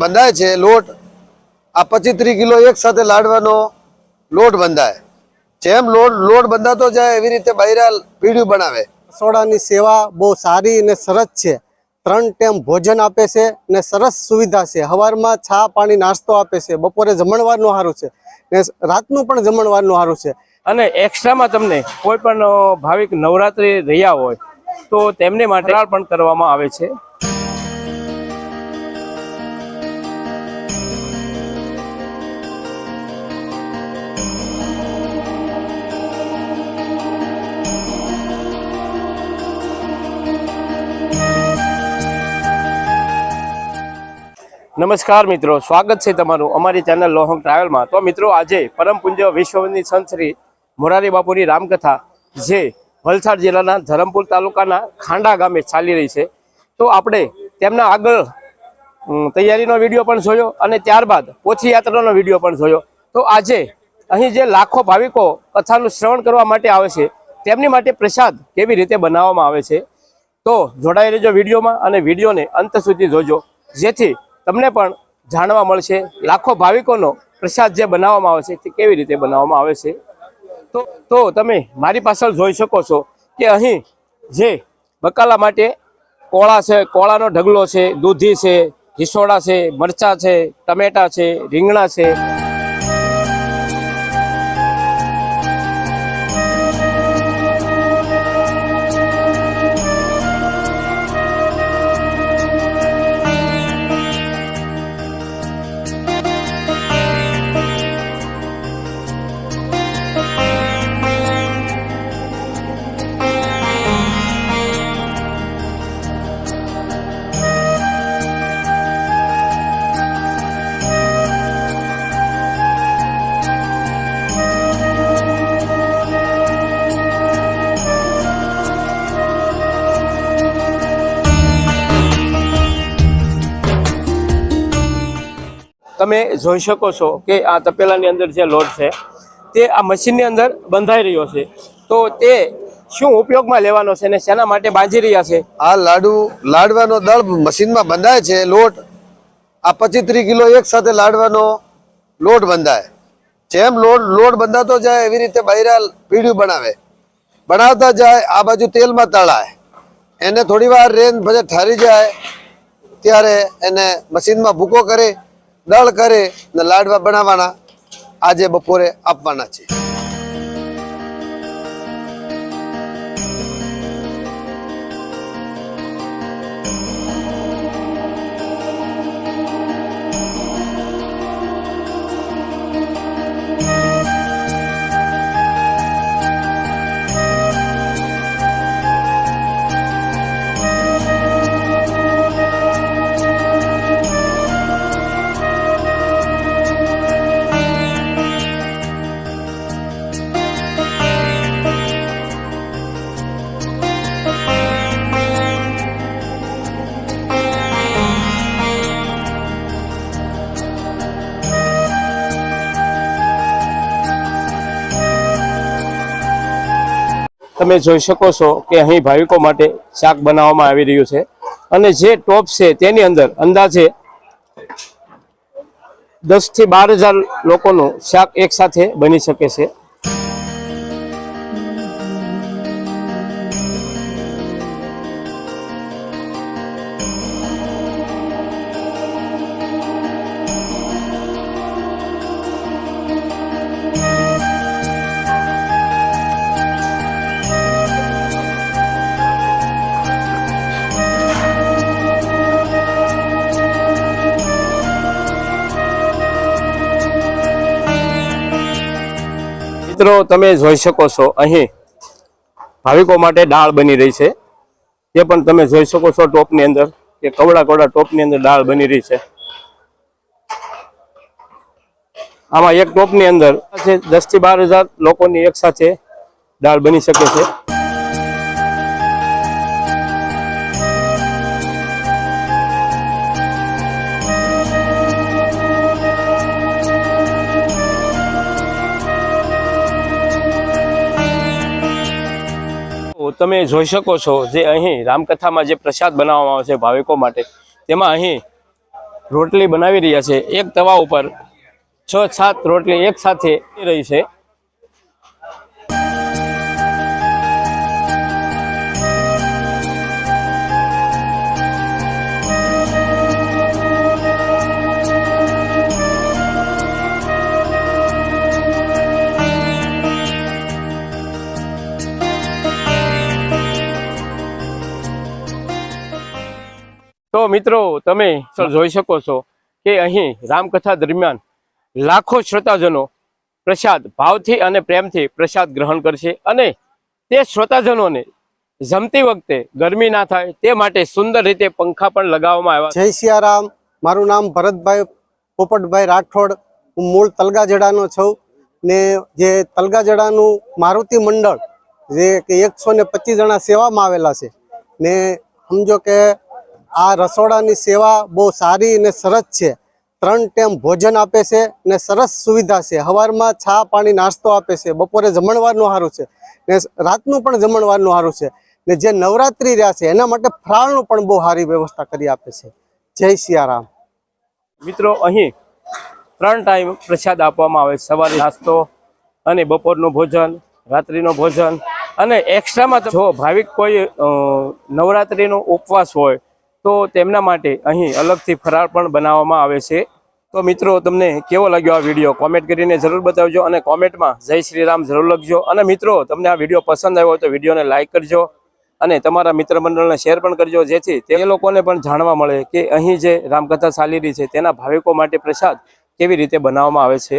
બંધાય છે લોટ આ પચીસ ત્રીસ કિલો એક સાથે લાડવાનો લોટ બંધાય. જેમ લોટ લોટ બંધાતો જાય એવી રીતે બૈરા પીઢ્યું બનાવે. રસોડાની સેવા બહુ સારી અને સરસ છે. ત્રણ ટાઈમ ભોજન આપે છે ને સરસ સુવિધા છે. સવારમાં છા પાણી નાસ્તો આપે છે. બપોરે જમણવારનું સારું છે ને રાતનું પણ જમણવારનું સારું છે. અને એક્સ્ટ્રામાં તમને કોઈ પણ ભાવિક નવરાત્રિ રહ્યા હોય તો તેમને માટે પણ કરવામાં આવે છે. નમસ્કાર મિત્રો, સ્વાગત છે તમારું અમારી ચેનલ લોહંગ ટ્રાવેલમાં. તો મિત્રો, આજે પરમ પૂજ્ય વિશ્વની સંત શ્રી મોરારી બાપુની રામકથા જે વલસાડ જિલ્લાના ધરમપુર તાલુકાના ખાંડા ગામે ચાલી રહી છે. તો આપણે તેમના આગળ તૈયારીનો વીડિયો પણ જોયો અને ત્યારબાદ પોથીયાત્રાનો વીડિયો પણ જોયો. તો આજે અહીં જે લાખો ભાવિકો કથાનું શ્રવણ કરવા માટે આવે છે, તેમની માટે પ્રસાદ કેવી રીતે બનાવવામાં આવે છે? તો જોડાઈ રહેજો વિડીયોમાં અને વિડીયોને અંત સુધી જોજો. જેથી તમને પણ જાણવા મળશે લાખો ભાવિકોનો પ્રસાદ જે બનાવવામાં આવે છે તે કેવી રીતે બનાવવામાં આવે છે. તો તો તમે મારી પાછળ જોઈ શકો છો કે અહીં જે બકાલા માટે કોળા છે, કોળાનો ઢગલો છે, દૂધી છે હિસોડા છે, મરચાં છે, ટમેટા છે, રીંગણા છે તમે જોઈ શકો છો કે આ તપેલાની અંદર જે લોટ છે, તે આ મશીનની અંદર બંધાઈ રહ્યો છે. તો તે શું ઉપયોગમાં લેવાનો છે અને શેના માટે બાંધી રહ્યા છે? આ લાડુ લાડવાનો દળ મશીનમાં બંધાય છે, લોટ આ પચીસ ત્રીસ કિલો એક સાથે લાડવાનો લોટ બંધાય. જેમ લોટ લોટ બંધાતો જાય, એવી રીતે બૈરા પીઢ્યું બનાવે. બનાવતા જાય, આ બાજુ તેલમાં તળાય. એને થોડી વાર રેન પછી ઠારી જાય, ત્યારે એને મશીનમાં ભૂકો કરે. દળ કરે ને લાડવા બનાવવાના આજે બપોરે આપવાના છે. તમે જોઈ શકો છો કે અહીં ભાવિકો માટે શાક બનાવવામાં આવી રહ્યું છે. અને જે ટોપ છે તેની અંદર અંદાજે દસથી બાર હજાર લોકોનું શાક એક સાથે બની શકે છે. મિત્રો, તમે જોઈ શકો છો અહીં ભાવિકો માટે દાળ બની રહી છે. તે પણ તમે જોઈ શકો છો ટોપની અંદર કે કવડા કવડા ટોપની અંદર દાળ બની રહી છે. આમાં એક ટોપની અંદર દસથી બાર હજાર લોકોની એક સાથે દાળ બની શકે છે. તમે જોઈ શકો છો જે અહીં રામકથામાં જે પ્રસાદ બનાવવામાં આવે છે ભાવિકો માટે, તેમાં અહીં રોટલી બનાવી રહ્યા છે. એક તવા ઉપર છ સાત રોટલી એક સાથે રહી છે. મિત્રો, તમે જોઈ શકો છો કે અહીં રામકથા દરમિયાન લાખો શ્રોતાજનો પ્રસાદ ભાવથી અને પ્રેમથી પ્રસાદ ગ્રહણ કરશે અને તે શ્રોતાજનોને જમતી વખતે ગરમી ના થાય તે માટે સુંદર રીતે પંખા પણ લગાવવામાં આવ્યા જય સિયારામ. મારું નામ ભરતભાઈ પોપટભાઈ રાઠોડ. હું મૂળ તલગાજડાનો છું ને જે તલગાજડાનું મારુતિ મંડળ, જે કે એકસો ને પચીસ જણા સેવામાં આવેલા છે ને સમજો કે આ રસોડાની સેવા બહુ સારી અને સરસ છે. ત્રણ ટાઈમ ભોજન આપે છે ને સરસ સુવિધા છે. સવારમાં છા પાણી, નાસ્તો આપે છે. બપોરે જમણવારનું સારું છે. ને રાતનું પણ જમણવારનું સારું છે. ને જે નવરાત્રિ રહ્યા છે, એના માટે ફરાળનું પણ બહુ સારી વ્યવસ્થા કરી આપે છે. જય સિયારામ. મિત્રો, અહીં ત્રણ ટાઈમ પ્રસાદ આપવામાં આવે છે. સવારે નાસ્તો અને બપોરનું ભોજન, રાત્રિનું ભોજન અને એક્સ્ટ્રામાં જો ભાવિક કોઈ નવરાત્રિનો ઉપવાસ હોય તો તેમના માટે અહીં અલગથી ફરાળ પણ બનાવવામાં આવે છે. તો મિત્રો, તમને કેવો લાગ્યો આ વીડિયો? કોમેન્ટ કરીને જરૂર બતાવજો અને કોમેન્ટમાં જય શ્રી રામ જરૂર લખજો. અને મિત્રો, તમને આ વીડિયો પસંદ આવ્યો તો વિડીયોને લાઇક કરજો અને તમારા મિત્ર મંડળને શેર પણ કરજો, જેથી તે લોકોને પણ જાણવા મળે કે અહીં જે રામકથા ચાલી રહી છે, તેના ભાવિકો માટે પ્રસાદ કેવી રીતે બનાવવામાં આવે છે.